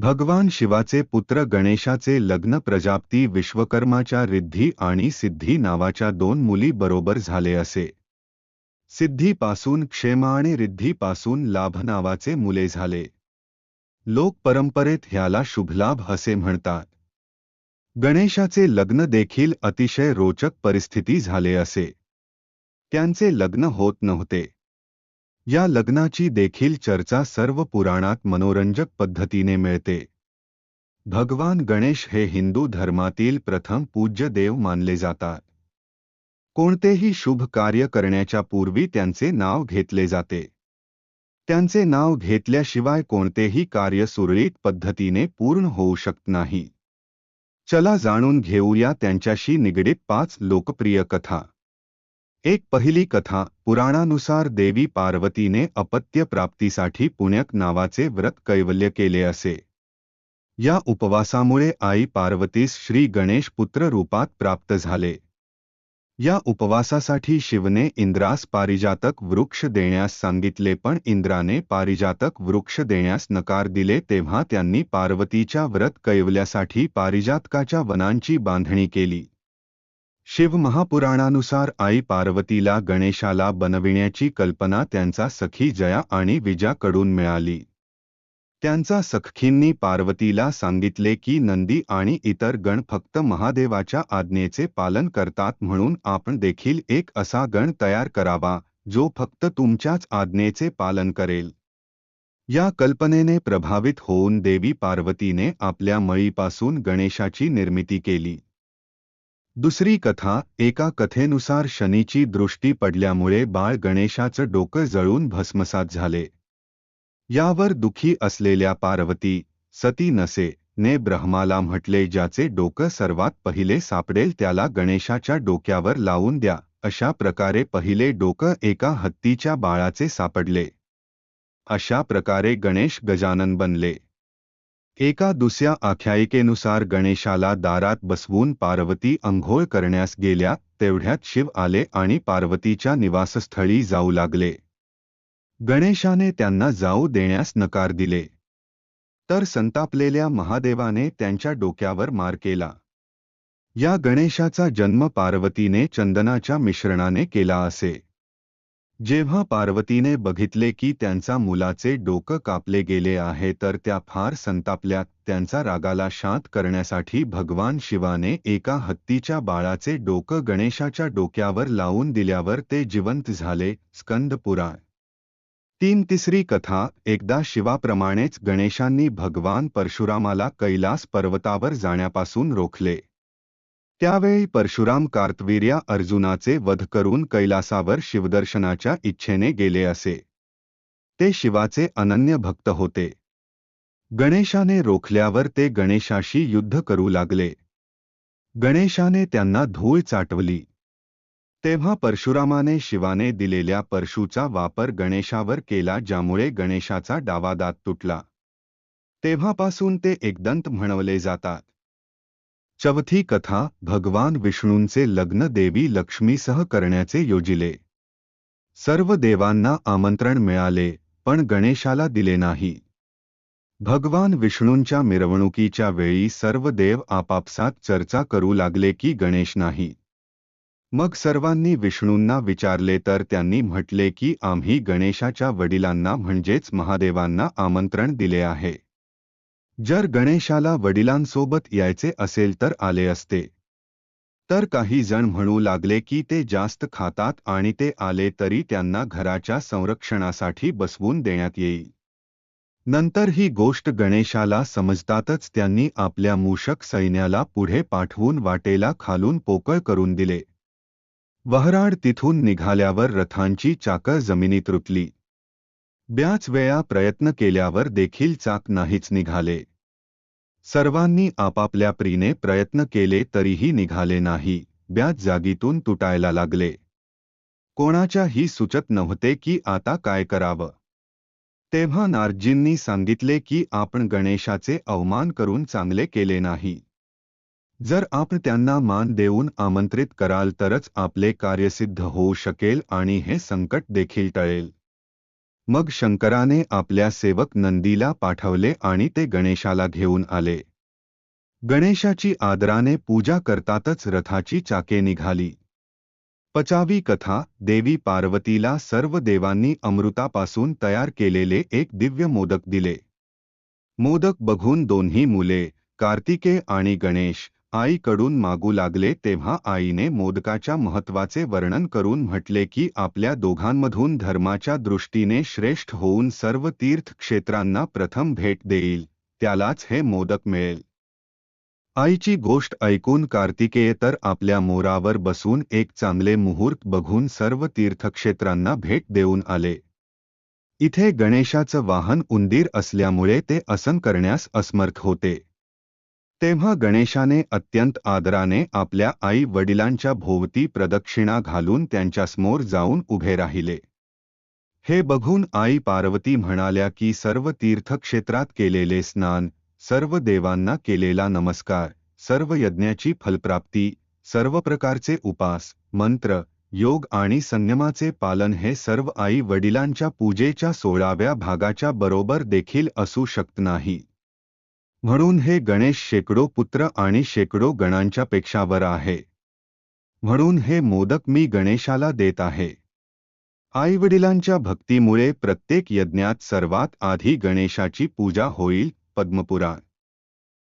भगवान शिवाचे पुत्र गणेशाचे लग्न प्रजाप्ती विश्वकर्माच्या रिद्धी आणि सिद्धी नावाच्या दोन मुली बरोबर झाले असे. सिद्धीपासून क्षेमा आणि रिद्धीपासून लाभ नावाचे मुले झाले. लोक परंपरेत ह्याला शुभलाभ असे म्हणतात. गणेशाचे लग्न देखील अतिशय रोचक परिस्थिती झाले असे. त्यांचे लग्न होत नव्हते. या लग्नाची देखील चर्चा सर्व पुराणात मनोरंजक पद्धतीने मिळते. भगवान गणेश हे हिंदू धर्मातील प्रथम पूज्य देव मानले जातात. कोणतेही शुभ कार्य करण्याच्या पूर्वी त्यांचे नाव घेतले जाते. त्यांचे नाव घेतल्याशिवाय कोणतेही कार्य सुरळीत पद्धतीने पूर्ण होऊ शकत नाही. चला जाणून घेऊया त्यांच्याशी निगडीत पाच लोकप्रिय कथा. एक पहिली कथा पुराणानुसार देवी पार्वतीने अपत्य प्राप्तीसाठी पुण्यक नावाचे व्रत कैवल्य केले असे. या उपवासामुळे आई पार्वतीस श्री गणेश पुत्र रूपात प्राप्त झाले. या उपवासासाठी शिवने इंद्रास पारिजातक वृक्ष देण्यास सांगितले पण इंद्राने पारिजातक वृक्ष देण्यास नकार दिले तेव्हा त्यांनी पार्वतीच्या व्रत कैवल्यासाठी पारिजातकाच्या वनांची बांधणी केली. शिव महापुराणानुसार आई पार्वतीला गणेशाला बनविण्याची कल्पना त्यांचा सखी जया आणि विजाकडून मिळाली. त्यांचा सखींनी पार्वतीला सांगितले की नंदी आणि इतर गण फक्त महादेवाच्या आज्ञेचे पालन करतात म्हणून आपण देखील एक असा गण तयार करावा जो फक्त तुमच्याच आज्ञेचे पालन करेल. या कल्पनेने प्रभावित होऊन देवी पार्वतीने आपल्या मळीपासून गणेशाची निर्मिती केली. दुसरी कथा एका कथेनुसार शनीची दृष्टी पडल्यामुळे बाळ गणेशाचं डोकं जळून भस्मसात झाले. यावर दुखी असलेल्या पार्वती सती नसे ने ब्रह्माला म्हटले ज्याचे डोकं सर्वात पहिले सापडेल त्याला गणेशाच्या डोक्यावर लावून द्या अशा प्रकारे पहिले डोकं एका हत्तीच्या बाळाचे सापडले. अशा प्रकारे गणेश गजानन बनले. एका दुसऱ्या आख्यायिकेनुसार गणेशाला दारात बसवून पार्वती अंघोळ करण्यास गेल्या तेवढ्यात शिव आले आणि पार्वतीच्या निवासस्थळी जाऊ लागले. गणेशाने त्यांना जाऊ देण्यास नकार दिले. तर संतापलेल्या महादेवाने त्यांच्या डोक्यावर मार केला. या गणेशाचा जन्म पार्वतीने चंदनाच्या मिश्रणाने केला असे. जेव्हा पार्वतीने बघितले की त्यांचा मुलाचे डोकं कापले गेले आहे तर त्या फार संतापल्या. त्यांचा रागाला शांत करण्यासाठी भगवान शिवाने एका हत्तीच्या बाळाचे डोकं गणेशाच्या डोक्यावर लावून दिल्यावर ते जिवंत झाले. स्कंदपुराण तीन तिसरी कथा. एकदा शिवाप्रमाणेच गणेशांनी भगवान परशुरामाला कैलास पर्वतावर जाण्यापासून रोखले. त्यावेळी परशुराम कार्तवीर्या अर्जुनाचे वध करून कैलासावर शिवदर्शनाच्या इच्छेने गेले असे. ते शिवाचे अनन्य भक्त होते. गणेशाने रोखल्यावर ते गणेशाशी युद्ध करू लागले. गणेशाने त्यांना धूळ चाटवली. तेव्हा परशुरामाने शिवाने दिलेल्या परशूचा वापर गणेशावर केला ज्यामुळे गणेशाचा डावा दात तुटला. तेव्हापासून ते एकदंत म्हणवले जातात. चौथी कथा भगवान विष्णूंचे लग्न देवी लक्ष्मीसह करण्याचे योजिले. सर्व देवांना आमंत्रण मिळाले पण गणेशाला दिले नाही. भगवान विष्णूंच्या मिरवणुकीच्या वेळी सर्व देव आपापसात चर्चा करू लागले की गणेश नाही. मग सर्वांनी विष्णूंना विचारले तर त्यांनी म्हटले की आम्ही गणेशाच्या वडिलांना म्हणजेच महादेवांना आमंत्रण दिले आहे. जर गणेशाला वडिलांसोबत यायचे असेल तर आले असते. तर काही जण म्हणू लागले की ते जास्त खातात आणि ते आले तरी त्यांना घराच्या संरक्षणासाठी बसवून देण्यात येईल. नंतर ही गोष्ट गणेशाला समजतातच त्यांनी आपल्या मूषक सैन्याला पुढे पाठवून वाटेला खालून पोकळ करून दिले. वहराड तिथून निघाल्यावर रथांची चाकं जमिनीत रुतली. ब्याच वेळा प्रयत्न केल्यावर देखील चाक नाहीच निघाले. सर्वांनी आपापल्या प्रीने प्रयत्न केले तरीही निघाले नाही. ब्याच जागीतून तुटायला लागले. कोणाच्याही सुचत नव्हते की आता काय करावं. तेव्हा नारजींनी सांगितले की आपण गणेशाचे अवमान करून चांगले केले नाही. जर आपण त्यांना मान देऊन आमंत्रित कराल तरच आपले कार्यसिद्ध होऊ शकेल आणि हे संकट देखील टळेल. मग शंकराने आपल्या सेवक नंदीला पाठवले आणि ते गणेशाला घेऊन आले. गणेशाची आदराने पूजा करतातच रथाची चाके निघाली. पचावी कथा देवी पार्वतीला सर्व देवांनी अमृतापासून तयार केलेले एक दिव्य मोदक दिले. मोदक बघून दोन्ही मुले कार्तिके आणि गणेश आईकडून मागू लागले तेव्हा आईने मोदकाच्या महत्त्वाचे वर्णन करून म्हटले की आपल्या दोघांमधून धर्माच्या दृष्टीने श्रेष्ठ होऊन सर्व तीर्थक्षेत्रांना प्रथम भेट देईल त्यालाच हे मोदक मिळेल. आईची गोष्ट ऐकून कार्तिकेय तर आपल्या मोरावर बसून एक चांगले मुहूर्त बघून सर्व तीर्थक्षेत्रांना भेट देऊन आले. इथे गणेशाचं वाहन उंदीर असल्यामुळे ते असन करण्यास असमर्थ होते. तेव्हा गणेशाने अत्यंत आदराने आपल्या आई वडिलांच्या भोवती प्रदक्षिणा घालून त्यांच्यासमोर जाऊन उभे राहिले. हे बघून आई पार्वती म्हणाल्या की सर्व तीर्थक्षेत्रात केलेले स्नान सर्व देवांना केलेला नमस्कार सर्व यज्ञाची फलप्राप्ती सर्व प्रकारचे उपास मंत्र योग आणि संयमाचे पालन हे सर्व आई वडिलांच्या पूजेच्या सोळाव्या भागाच्या बरोबर देखील असू शकत नाही. म्हणून हे गणेश शेकडो पुत्र आणि शेकडो गणांच्या पेक्षावर आहे. म्हणून हे मोदक मी गणेशाला देत आहे. आईवडिलांच्या भक्तीमुळे प्रत्येक यज्ञात सर्वात आधी गणेशाची पूजा होईल पद्मपुराण.